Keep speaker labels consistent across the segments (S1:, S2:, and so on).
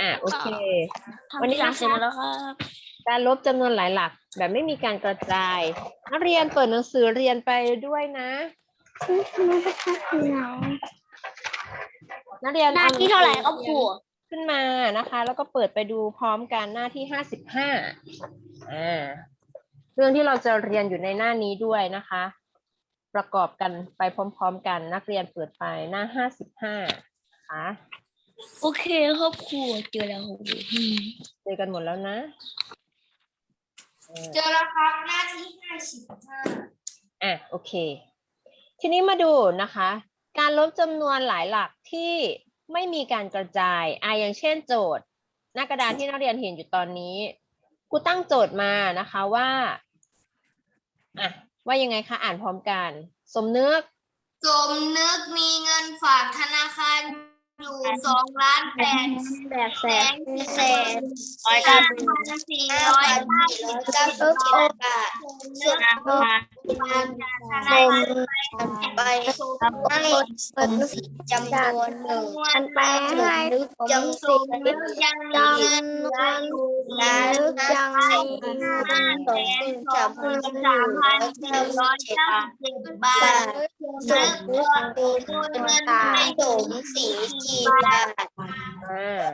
S1: อะโอเค วั
S2: วันน
S1: นี้
S2: นี้
S1: นะคะ
S2: เสร็จแล้วครับ
S1: การลบจำนวนหลายหลัก แบบไม่มีการกระจาย นักเรียนเปิดหนังสือเรียนไปด้วยนะนักเรียน
S2: หน้าที่เท่าไหร่ครับครู
S1: ขึ้นมานะคะ แล้วก็เปิดไปดูพร้อมกันหน้าที่ห้าสิบห้าอ่าเรื่องที่เราจะเรียนอยู่ในหน้านี้ด้วยนะคะ ประกอบกันไปพร้อม ๆ กันนักเรียนเปิดไปหน้าห้าสิบห้านะ คะ
S2: โอเคครับครูเจอแล้วครับครูอืม
S1: เจอกันหมดแล้วนะอ่า
S3: เจอแล้วครับหน้าที่ห้าสิบห้า
S1: อะโอเค ทีนี้มาดูนะคะ การลบจำนวนหลายหลักที่ไม่มีการกระจายอะอย่างเช่นโจทย์ หน้ากระดานที่นักเรียนเห็นอยู่ตอนนี้ครูตั้งโจทย์มานะคะว่าอะว่ายังไงคะอ่านพร้อมกัน สมนึก
S3: สมนึกมีเงินฝากธนาคาร อยู่สองล้านแปด
S2: แบกแส
S3: แส
S2: น
S3: นแสน
S2: ร้อย
S3: ห้า
S2: เก้า
S3: พันสี่ร้อยเก้าสิบเก้าสิบบาทส่วนธนาคารไปให้สมนึกจำนวนหนึ่ง
S2: พันแปล
S3: สมนึกจำนวนึกยังมีเงินเหลื ออยู่ล้านห้าพันห้าแสนสองหมื่นสามพันสี่ร้อยเก้าสิบบาทสมนึกโอนเงินให้สมศรีกี่บาท
S1: อ่า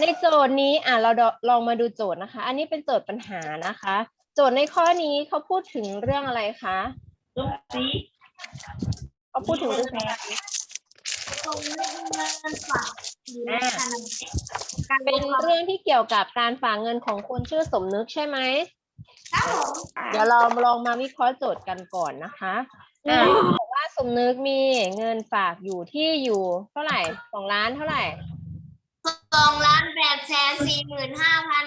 S1: ในโจทย์นี้อะเราลองมาดูโจทย์นะคะ อันนี้เป็นโจทย์ปัญหานะคะ โจทย์ในข้อนี้เขาพูดถึงเรื่องอะไรคะเขาพูดถึงเรื่องอะไร
S3: สมนึก เงินฝากอยู่ในธนาคาร
S1: เป็นเรื่องที่เกี่ยวกับการฝากเงินของคนชื่อสมนึกใช่ไหม
S3: ครับผม
S1: เดี๋ยวเราลองมาวิเคราะห์โจทย์กันก่อนนะคะอ่าบอกว่าสมนึกมีเงินฝากอยู่ที่อยู่เท่าไหร่สองล้านเท่าไหร่
S3: สองล้านแปดแสนสี่หมื่นห้าพัน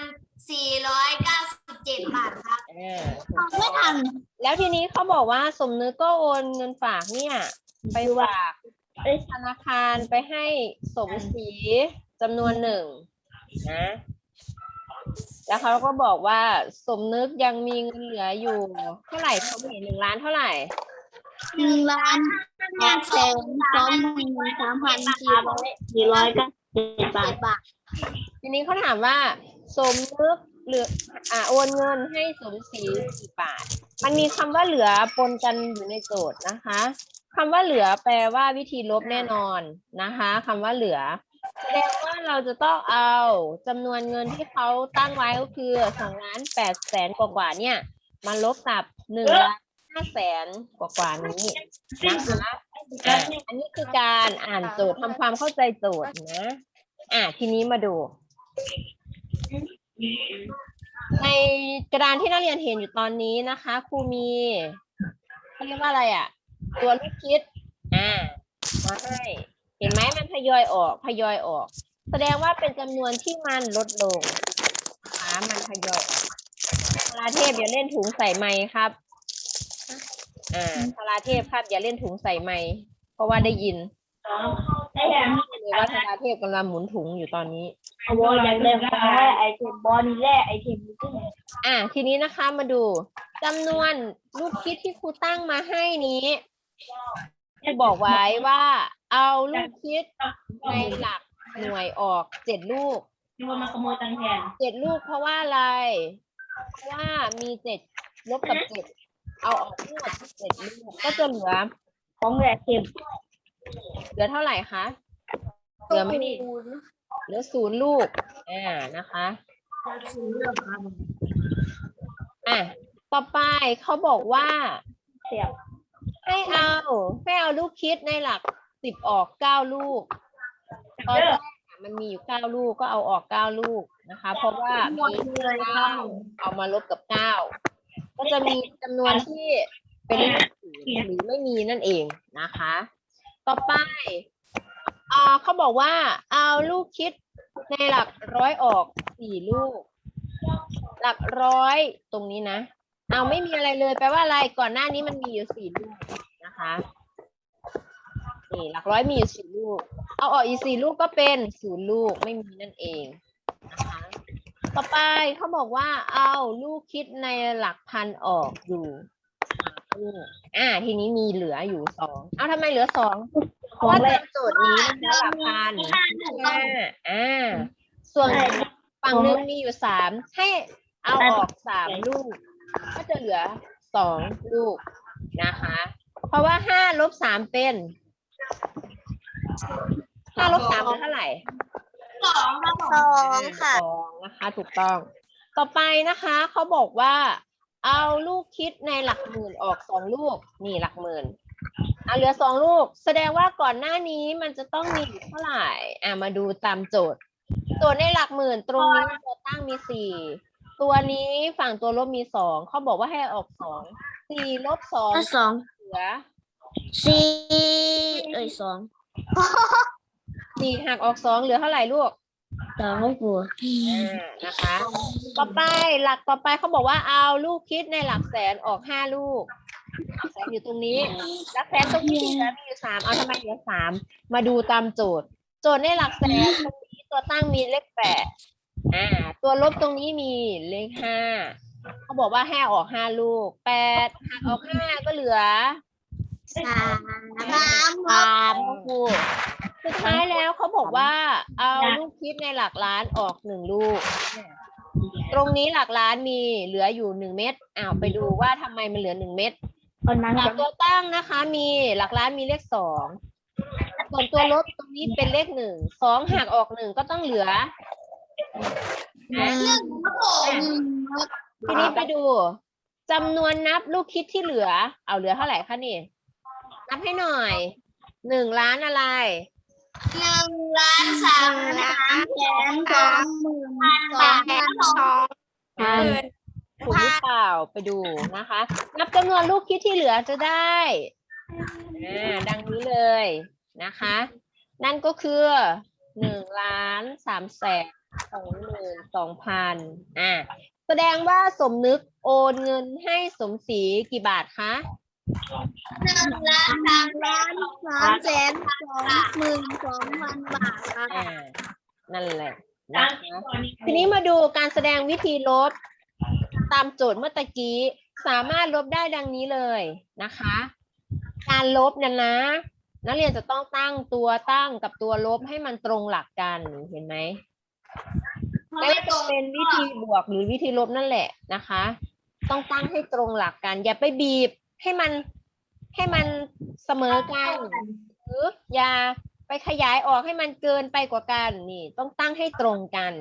S3: สี่ร้อยเก้าสิบเจ็ดบาทครับ
S1: อ่า
S2: ไม่ทัน
S1: แล้วทีนี้เขาบอกว่าสมนึกก็โอนเงินฝากเนี่ย ไปฝาก ธนาคารไปให้สมศรีจำนวนหนึ่งนะแล้วเขาก็บอกว่าสมนึกยังมีเงินเหลืออยู่ เท่าไหร่เขาเห็นหนึ่งล้านเท่าไหร่
S2: หนึ่งล้านห้าแสนสองหมื่นสามพันสี่ร้อยสี่ร้อยเก้าสิบบาทบาท
S1: ทีนี้เขาถามว่า สมนึกเหลืออ่าโอนเงินให้สมศรีกี่บาท มันมีคำว่าเหลือปนกันอยู่ในโจทย์นะคะ คำว่าเหลือแปลว่าวิธีลบแน่นอนนะคะคำว่าเหลือ แสดงว่าเราจะต้องเอาจำนวนเงินที่เขาตั้งไว้ก็คือสองล้านแปดแสนกว่าๆเนี่ยมาลบกับหนึ่งล้านห้าแสนกว่าๆนี้นะคะอะอันนี้คือการอ่านโจทย์ทำความเข้าใจโจทย์นะ อะทีนี้มาดู ในกระดานที่นักเรียนเห็นอยู่ตอนนี้นะคะครูมีเขาเรียกว่าอะไรอะ ตัวลูกคิดอ่ามาให้เห็นไหมมันทยอยออกทยอยออก แสดงว่าเป็นจำนวนที่มันลดลงนะคะมันทยอยออกพลาเทพอย่าเล่นถุงใส่ไม้ครับอ่าพลาเทพครับอย่าเล่นถุงใส่ไม้เพราะว่าได้ยิน
S2: ได้ยัง
S1: เลยว่าพลาเทพกำลังหมุนถุงอยู่ตอนนี้
S2: บอลอยากได้ของแร่ไอเทมบอลแร่ไอเทมนี่
S1: อะทีนี้นะคะมาดูจำนวนลูกคิดที่ครูตั้งมาให้นี้ ครูบอกไว้ว่าเอาลูกคิดในหลักหน่วยออกเจ็ดลูก
S2: ที่ว่ามาขโมยตังแทน
S1: เจ็ดลูกเพราะว่าอะไร เพราะว่ามีเจ็ดลบกับเจ็ดเอาออกทั้งหมดเจ็ดลูกก็จะเหลือ
S2: ของแร่เทม
S1: เหลือเท่าไหร่คะเหลือไม่ดีเหลือศูนย์ลูกอ่านะคะอะต่อไปเขาบอกว่า
S2: เสียบ
S1: ให้เอาให้เอาลูกคิดในหลักสิบออกเก้าลูกตอนแรกมันมีอยู่เก้าลูกก็เอาออกเก้าลูกนะคะ เพราะว่ามีเก้าเอามาลบกับเก้าก็จะมีจำนวนที่เป็นหรือไม่มีนั่นเองนะคะ ต่อไปอ่าเขาบอกว่า เอาลูกคิดในหลักร้อยออกสี่ลูก หลักร้อยตรงนี้นะ เอาไม่มีอะไรเลยแปลว่าอะไรก่อนหน้านี้มันมีอยู่สี่ลูก นะคะนี่หลักร้อยมีอยู่สี่ลูก เอาออกอีกสี่ลูกก็เป็นศูนย์ลูกไม่มีนั่นเองนะคะ ต่อไปเขาบอกว่าเอาลูกคิดในหลักพันออกอยู่สามลูกอ่า ทีนี้มีเหลืออยู่สองเอาทำไมเหลือสองเพราะว่าตามโจทย์นี้นะคะหลักพันห้าอ่า ส่วนฝั่งหนึ่งมีอยู่สามให้เอาออกสามลูก ก็จะเหลือสองลูกนะคะ เพราะว่าห้าลบสามเป็นห้าลบสามเป็นเท่าไหร่
S2: สองครับผม
S3: สองค่ะ
S1: สองนะคะ ถูกต้อง ต่อไปนะคะเขาบอกว่า เอาลูกคิดในหลักหมื่นออกสองลูกนี่หลักหมื่นอะเหลือสองลูก แสดงว่าก่อนหน้านี้มันจะต้องมีอยู่เท่าไหร่อะมาดูตามโจทย์โจทย์ในหลักหมื่นตรงนี้ตัวตั้งมีสี่ตัวนี้ฝั่งตัวลบมีสองเขาบอกว่าให้ออกสองสี่ลบสอง
S3: ถ้าสอง
S1: เหลือ
S3: สี่เอ้ยสอง
S1: สี่หักออกสองเหลือเท่าไหร่ลูก
S3: สองก็กลัว
S1: อ่านะคะ ต่อไปหลักต่อไปเขาบอกว่าเอาลูกคิดในหลักแสนออกห้าลูกหลักแสนอยู่ตรงนี้หลักแสนตรงนี้เหลือมีอยู่สามเอาทำไมเหลือสามมาดูตามโจทย์ โจทย์ในหลักแสนตรงนี้ตัวตั้งมีเลขแปดอ่า ตัวลบตรงนี้มีเลขห้า เขาบอกว่าให้ออกห้าลูกแปดหักออกห้าก็เหลือ
S3: สาม
S2: สาม
S3: สามก็กลัว
S1: สุดท้ายแล้วเขาบอกว่า เอาลูกคิดในหลักล้านออกหนึ่งลูก ตรงนี้หลักล้านมีเหลืออยู่หนึ่งเม็ดอ้าวไปดูว่าทำไมมันเหลือหนึ่งเม็ด
S2: คนนั้น
S1: หลักตัวตั้งนะคะ มีหลักล้านมีเลขสองส่วนตัวลบตรงนี้เป็นเลขหนึ่งสองหักออกหนึ่งก็ต้องเหลือนะ
S2: ครับผม
S1: ทีนี้ไปดูจำนวนนับลูกคิดที่เหลือ เอาเหลือเท่าไหร่คะนี่ นับให้หน่อย หนึ่งล้านอะไร
S2: หนึ่งล้านสามล้านแสนสองหมื่นพันบาทครับผม
S1: พันถูกหรือเปล่าไปดูนะคะ นับจำนวนลูกคิดที่เหลือจะได้อ่าดังนี้เลยนะคะ นั่นก็คือหนึ่งล้านสามแสนสองหมื่นสองพันอ่า แสดงว่าสมนึกโอนเงินให้สมศรีกี่บาทคะ
S2: หนึ่งล้านสามล้าน
S3: สามแสนสองหมื่นสองพันบาทครับ
S1: อ่านั่นแหละนะคะทีนี้มาดูการแสดงวิธีลบตามโจทย์เมื่อตะกี้ สามารถลบได้ดังนี้เลยนะคะ การลบเนี่ยนะ นักเรียนจะต้องตั้งตัวตั้งกับตัวลบให้มันตรงหลักกันเห็นไหม ไม่ว่าจะเป็นวิธีบวกหรือวิธีลบนั่นแหละนะคะ ต้องตั้งให้ตรงหลักกัน อย่าไปบีบให้มันให้มันเสมอกันหรืออย่าไปขยายออกให้มันเกินไปกว่ากันนี่ ต้องตั้งให้ตรงกัน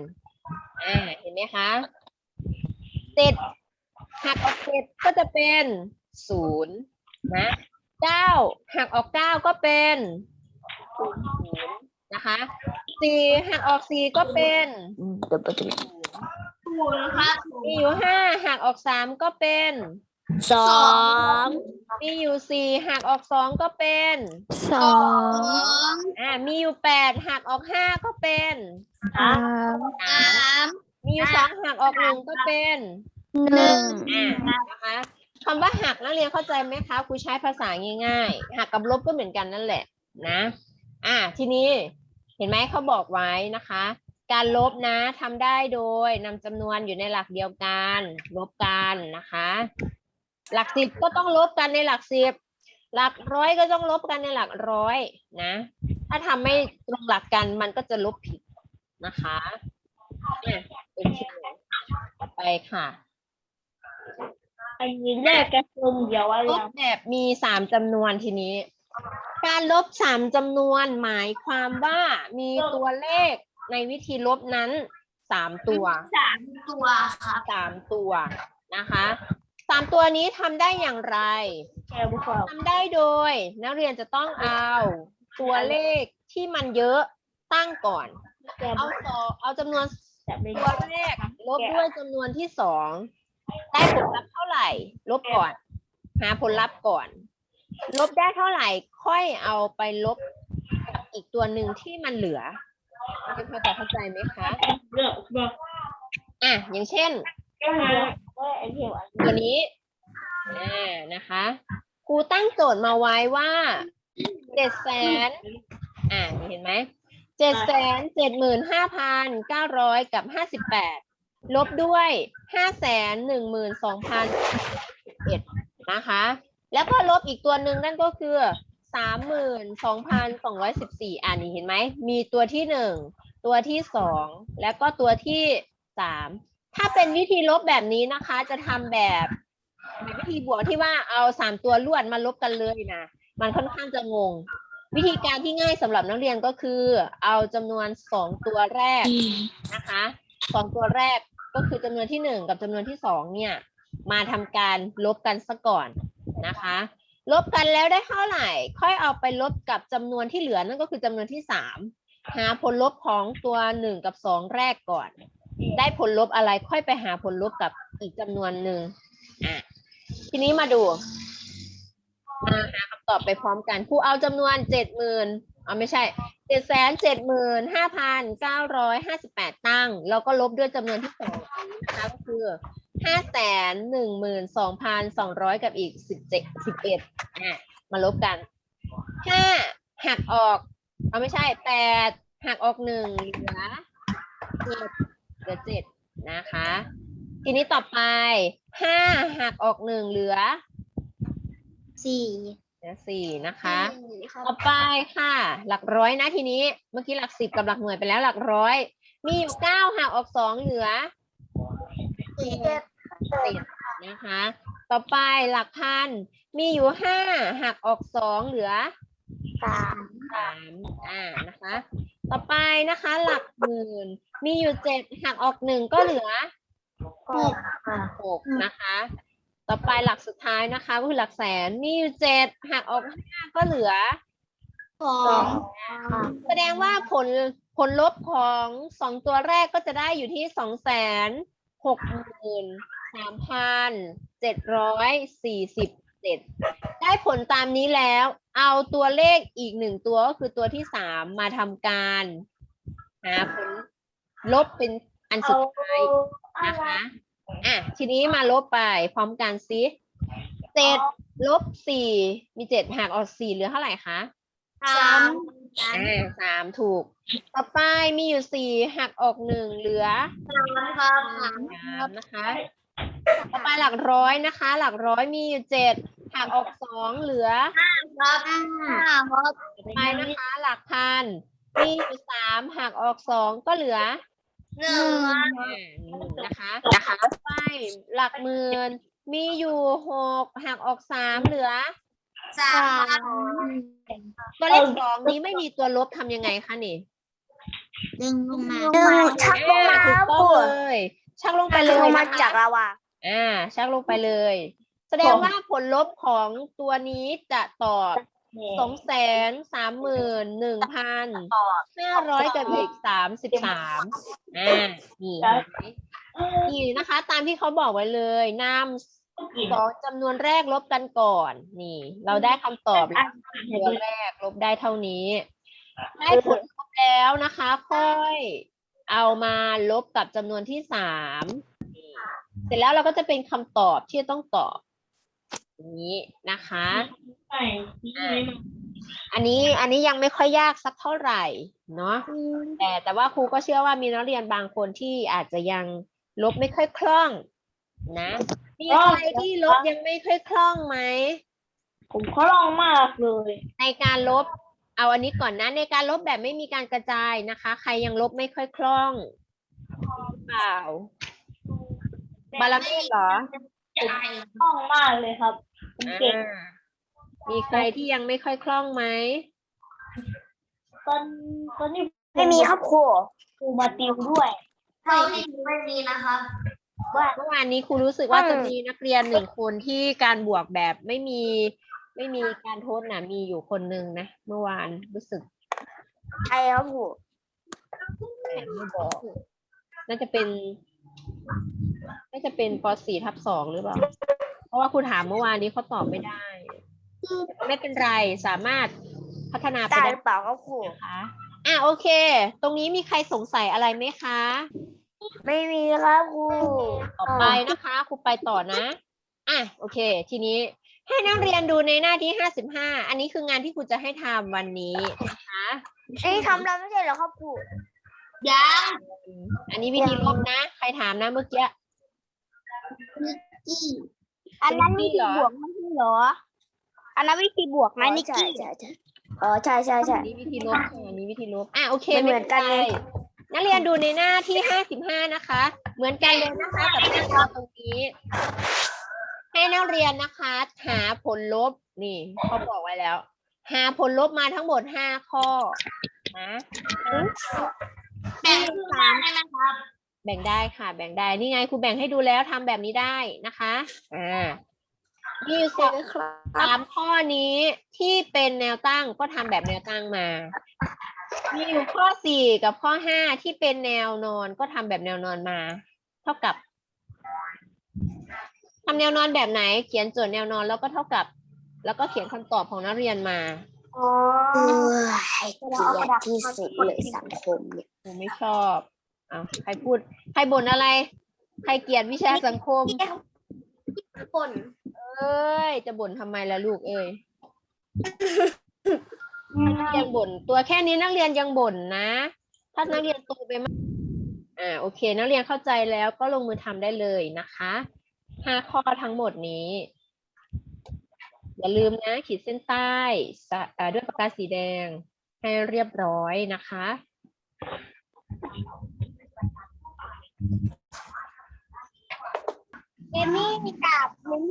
S1: อ่าเห็นไหมคะเจ็ดหักออกเจ็ดก็จะเป็นศูนย์นะเก้าหักออกเก้าก็เป็นศูนย์ นะคะสี่หักออกสี่ก็เป็น
S3: เดี๋ยวไปดู
S1: ศูนย์
S2: ศูนย์ครับ
S1: มีอยู่ห้าหักออกสามก็เป็น
S3: สอง
S1: มีอยู่สี่หักออกสองก็เป็น
S3: สอ
S2: สองง
S1: อ่ามีอยู่แปดหักออกห้าก็เป็น
S3: สาม
S1: สาม
S2: สาม
S1: มีอยู่สองหักออกหนึ่งก็เป็น
S3: หนึ่ง
S1: อ่านะคะคำว่าหักนักเรียนเข้าใจไหมคะครูใช้ภาษาง่ายๆหักกับลบก็เหมือนกันนั่นแหละนะ อ่าทีนี้เห็นไหมเขาบอกไว้นะคะ การลบนะทำได้โดยนำจำนวนอยู่ในหลักเดียวกัน ลบกันนะคะ หลักสิบก็ต้องลบกันในหลักสิบหลักร้อยก็ต้องลบกันในหลักร้อยนะ ถ้าทำไม่ตรงหลักกันมันก็จะลบผิดนะคะอะโอเคต่อไปค่ะ
S2: อันนี้เลขกระซุมเดียวอะไร
S1: ลบแบบมีสามจำนวนทีนี้ การลบสามจำนวนหมายความว่ามีตัวเลขในวิธีลบนั้นสามตัว
S2: สามตัวครับ
S1: สามตัวนะคะสามตัวนี้ทำได้อย่างไร
S2: แกบุก
S1: ทำได้โดย นักเรียนจะต้องเอาตัวเลขที่มันเยอะตั้งก่อน
S2: แก
S1: เอาสองเอาจำนวน
S2: จะไม่
S1: ตัวแรกลบด้วยจำนวนที่สองได้ผลลัพธ์เท่าไหร่ ลบก่อน หาผลลัพธ์ก่อน ลบได้เท่าไหร่ค่อยเอาไปลบกับอีกตัวหนึ่งที่มันเหลือเป็นพอจะเข้าใจไหมคะ
S2: เลือกอะ
S1: อย่างเช่น
S2: ก็หาว่าไอ้เที่ยวอัน
S1: ตัวนี้อ่านะคะครูตั้งโจทย์มาไว้ว่าเจ็ดแสนอ่าเห็นไหมเจ็ดแสนเจ็ดหมื่นห้าพันเก้าร้อยกับห้าสิบแปดลบด้วยห้าแสนหนึ่งหมื่นสองพันเอ็ดนะคะ แล้วก็ลบอีกตัวหนึ่งนั่นก็คือสามหมื่นสองพันสองร้อยสิบสี่อ่านี่เห็นไหม มีตัวที่หนึ่งตัวที่สองแล้วก็ตัวที่สามถ้าเป็นวิธีลบแบบนี้นะคะ จะทำแบบแบบวิธีบวกที่ว่าเอาสามตัวลวดมาลบกันเลยนะ มันค่อนข้างจะงง วิธีการที่ง่ายสำหรับนักเรียนก็คือ เอาจำนวนสองตัวแรกนะคะสองตัวแรกก็คือจำนวนที่หนึ่งกับจำนวนที่สองเนี่ย มาทำการลบกันซะก่อน นะคะ ลบกันแล้วได้เท่าไหร่ ค่อยเอาไปลบกับจำนวนที่เหลือนั่นก็คือจำนวนที่สามหาผลลบของตัวหนึ่งกับสองแรกก่อน ได้ผลลบอะไรค่อยไปหาผลลบกับอีกจำนวนหนึ่งอะทีนี้มาดูมาหาคำตอบไปพร้อมกันครูเอาจำนวนเจ็ดหมื่นเอาไม่ใช่เจ็ดแสนเจ็ดหมื่นห้าพันเก้าร้อยห้าสิบแปดตั้ง แล้วก็ลบด้วยจำนวนที่สองนะคะก็คือ ห้าแสนหนึ่งหมื่นสองพันสองร้อยกับอีกสิบเจ็ดสิบเอ็ดอะมาลบกันห้าหักออกเอาไม่ใช่แปดหักออกหนึ่งเหลือเจ็ดเหลือเจ็ดนะคะ ทีนี้ต่อไปห้าหักออกหนึ่งเหลือ
S2: สี่
S1: เหลือสี่นะคะ ต่อไปค่ะ หลักร้อยนะทีนี้ เมื่อกี้หลักสิบกับหลักหน่วยไปแล้วหลักร้อย มีอยู่เก้าหักออกสองเหลือ
S2: เจ็ด
S1: สิบนะคะ ต่อไปหลักพัน มีอยู่ห้าหักออกสองเหลือ
S2: สาม
S1: สามอ่านะคะ ต่อไปนะคะ หลักหมื่น มีอยู่เจ็ดหักออกหนึ่งก็เหลือ
S2: หก
S1: หกนะคะ ต่อไปหลักสุดท้ายนะคะก็คือหลักแสน มีอยู่เจ็ดหักออกห้าก็เหลือ
S2: สอง
S1: แสดงว่าผลผลลบของสองตัวแรกก็จะได้อยู่ที่สองแสน หกหมื่นสามพันเจ็ดร้อยสี่สิบเจ็ดได้ผลตามนี้แล้ว เอาตัวเลขอีกหนึ่งตัวก็คือตัวที่สามมาทำการหาผลลบเป็นอันสุดท้ายนะคะอะทีนี้มาลบไปพร้อมกันซิเจ็ดลบสี่มีเจ็ดหักออกสี่เหลือเท่าไหร่คะ
S2: สาม
S1: อ่าสามถูก ต่อไปมีอยู่สี่หักออกหนึ่งเหลือ
S2: ครับ
S1: สามนะคะ ต่อไปหลักร้อยนะคะ หลักร้อยมีอยู่เจ็ดหักออกสองเหลือ
S2: ครับห้าครับ
S1: ต่อไปนะคะ หลักพันมีอยู่สามหักออกสองก็เหลือ
S2: หนึ่ง
S1: อ่าหนึ่งนะคะนะคะต่อไปหลักหมื่นมีอยู่หกหักออกสามเหลือ
S2: สาม
S1: ตัวเลขสองนี้ไม่มีตัวลบทำยังไงคะนี่
S2: ดึงลงมา
S3: ดึงชักลงมา
S1: อ่ถูกต้องเลยชักลงไปเลย
S3: ลงมา
S1: นะคะ
S3: จากลาวา
S1: อ่า ชักลงไปเลย แสดงว่าผลลบของตัวนี้จะตอบสองแสนสามหมื่นหนึ่งพันห้าร้อยกับอีกสามสิบสามอ่านี่เห็นไหมนี่นะคะ ตามที่เขาบอกไว้เลยนำ สองจำนวนแรกลบกันก่อน นี่ เราได้คำตอบแล้วตัวแรกลบได้เท่านี้ได้ผลลบแล้วนะคะ ค่อยเอามาลบกับจำนวนที่สามนี่เสร็จแล้วเราก็จะเป็นคำตอบที่ต้องตอบอย่างนี้นะคะอันนี้อันนี้ยังไม่ค่อยยากสักเท่าไหร่เนาะแต่แต่ว่าครูก็เชื่อว่ามีนักเรียนบางคนที่อาจจะยังลบไม่ค่อยคล่องนะ มีใครที่ลบยังไม่ค่อยคล่องไหม
S2: ผมเขาลองมากเลย
S1: ในการลบ เอาอันนี้ก่อนนะในการลบแบบไม่มีการกระจายนะคะ ใครยังลบไม่ค่อยคล่องหรือเปล่าบาลาเมฆเหรอ
S2: คล่องมากเลยครับผมเก่ง
S1: อ่ามีใครที่ยังไม่ค่อยคล่องไหม
S2: ตอนตอนนี้
S3: ไม่มีครับครู
S2: ครูมาติวด้วย
S3: ไม่มีไม่มีนะครับ
S2: ว่า
S1: เมื่อวานนี้ครูรู้สึกว่า
S3: อืม
S1: จะมีนักเรียนหนึ่งคนที่การบวกแบบไม่มีไม่มีการโทษนะมีอยู่คนหนึ่งนะเมื่อวานรู้สึก
S3: ใช่ครับครู
S1: แต่ไม่บอกน่าจะเป็น น่าจะเป็นป .4 ทับสองหรือเปล่า เพราะว่าครูถามเมื่อวานนี้เขาตอบไม่ได้แต่ไม่เป็นไรสามารถพัฒนาไป
S3: ได้
S1: ได้
S3: หรือเปล่าครับครู
S1: นะคะอะโอเค ตรงนี้มีใครสงสัยอะไรไหมคะ
S3: ไม่มีครับครู
S1: ต่อไปนะคะครูไปต่อนะอะโอเค ทีนี้ให้นักเรียนดูในหน้าที่ห้าสิบห้าอันนี้คืองานที่ครูจะให้ทำวันนี้นะคะ
S3: อันนี้ทำแล้วไม่ใช่เหรอครับครู
S2: ยัง
S1: อันนี้วิธีลบนะ ใครถามนะเมื่อกี้
S2: อันนั้นวิธี
S1: เหรอ
S2: บวกไม่ใช่เหรอ
S3: อันนั้นวิธีบวกไหมนิกกี้ใช่ใช่อ๋อใช่ใช่ใช่
S1: นี่วิธีลบค่ะนี่วิธีลบอะโอเค
S3: มันเหมือนกัน
S1: ไป็
S3: ไง
S1: ไร นักเรียนดูในหน้าที่ห้าสิบห้านะคะ เหมือนกันเลยนะคะกับหน้าจอตรงนี้ ให้นักเรียนนะคะ หาผลลบนี่เขาบอกไว้แล้ว หาผลลบมาทั้งหมดห้าข้อนะ
S2: แบ่งครึ่งบ้านได้ไหมครับ
S1: แบ่งได้ค่ะ แบ่งได้นี่ไงครูแบ่งให้ดูแล้วทำแบบนี้ได้นะคะอ่า มีอยู่สองสามข้อนี้ที่เป็นแนวตั้งก็ทำแบบแนวตั้งมา มีอยู่ข้อสี่กับข้อห้าที่เป็นแนวนอนก็ทำแบบแนวนอนมา เท่ากับทำแนวนอนแบบไหน เขียนโจทย์แนวนอนแล้วก็เท่ากับ แล้วก็เขียนคำตอบของนักเรียนมา
S2: อ๋อ
S3: เออเกลียดที่สุดเลยสังคมเนี่ย
S1: ครูไม่ชอบอ้าวใครพูด ใครบ่นอะไร ใครเกลียดวิชาสังคม
S3: คน
S1: เอ้ย จะบ่นทำไมล่ะลูกเอ้ยนักเรียนบ่นตัวแค่นี้นักเรียนยังบ่นนะ ถ้านักเรียนโตไปมากอ่าโอเค นักเรียนเข้าใจแล้วก็ลงมือทำได้เลยนะคะห้าข้อทั้งหมดนี้ อย่าลืมนะ ขีดเส้นใต้สะอ่าด้วยปากกาสีแดงให้เรียบร้อยนะคะ
S2: เอ มี่มีกาบมิ้น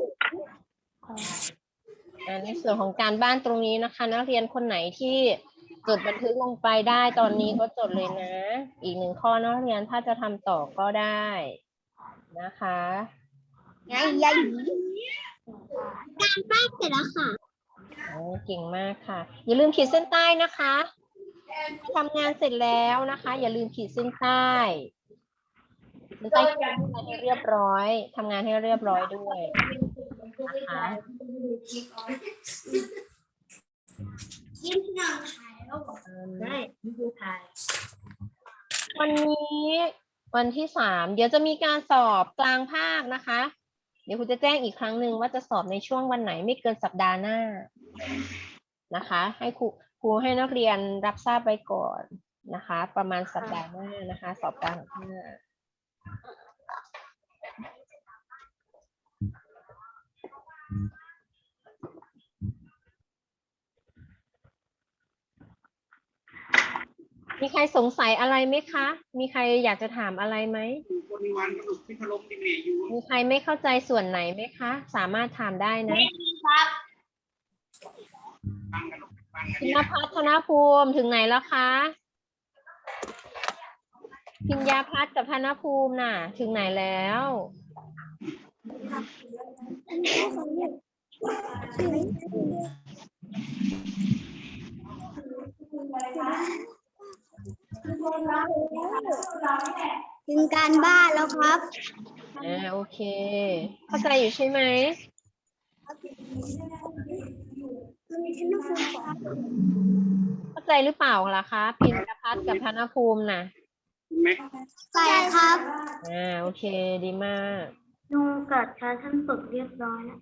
S1: อ่าในส่วนของการบ้านตรงนี้นะคะ นักเรียนคนไหนที่จดบันทึกลงไปได้ตอนนี้ก็จดเลยนะ อีกหนึ่งข้อนักเรียนถ้าจะทำต่อก็ได้นะคะ
S2: ไงยายการบ้านเสร็จแล้วค่ะ
S1: โอ้เก่งมากค่ะ อย่าลืมขีดเส้นใต้นะคะทำงานเสร็จแล้วนะคะ อย่าลืมขีดเส้นใต้ เส้นต้ทำงานให้เรียบร้อยทำงานให้เรียบร้อยด้วยนะคะ
S2: ยิ้มหนังถ่ายแล้วบอก
S1: อืม
S2: ได้นี่คือถ่าย
S1: วันนี้วันที่สามเดี๋ยวจะมีการสอบกลางภาคนะคะ เดี๋ยวครูจะแจ้งอีกครั้งหนึ่งว่าจะสอบในช่วงวันไหนไม่เกินสัปดาห์หน้านะคะ ให้ครูครูให้นักเรียนรับทราบไว้ก่อนนะคะ ประมาณสัปดาห์หน้านะคะ สอบกลางภาค มีใครสงสัยอะไรไหมคะ มีใครอยากจะถามอะไรไหม
S4: บริวารกระดูกพิพลมดิเมอยู่
S1: มีใครไม่เข้าใจส่วนไหนไหมคะ สามารถถามได้นะ
S2: ครับ
S4: ฟังกระดูกฟังกัน
S1: พิ
S4: เนี่ย
S1: มพัฒนภูมิถึงไหนแล้วคะ พิญญาพัฒน์กับธนภูมิน่ะ ถึงไหนแล้ว
S2: ถึงการบ้านแล้วครับ
S1: อ่าโอเค เข้าใจอยู่ใช่ไหมเข้าใจหรือเปล่าล่ะคะพิญญาพัฒน์กับธนภูมิน่ะ
S4: เห็น ไหม
S2: ใช่ครับ
S1: อ่าโอเคดีมาก
S2: นูกัดชาท่านฝึกเรียบร้อยแล้ว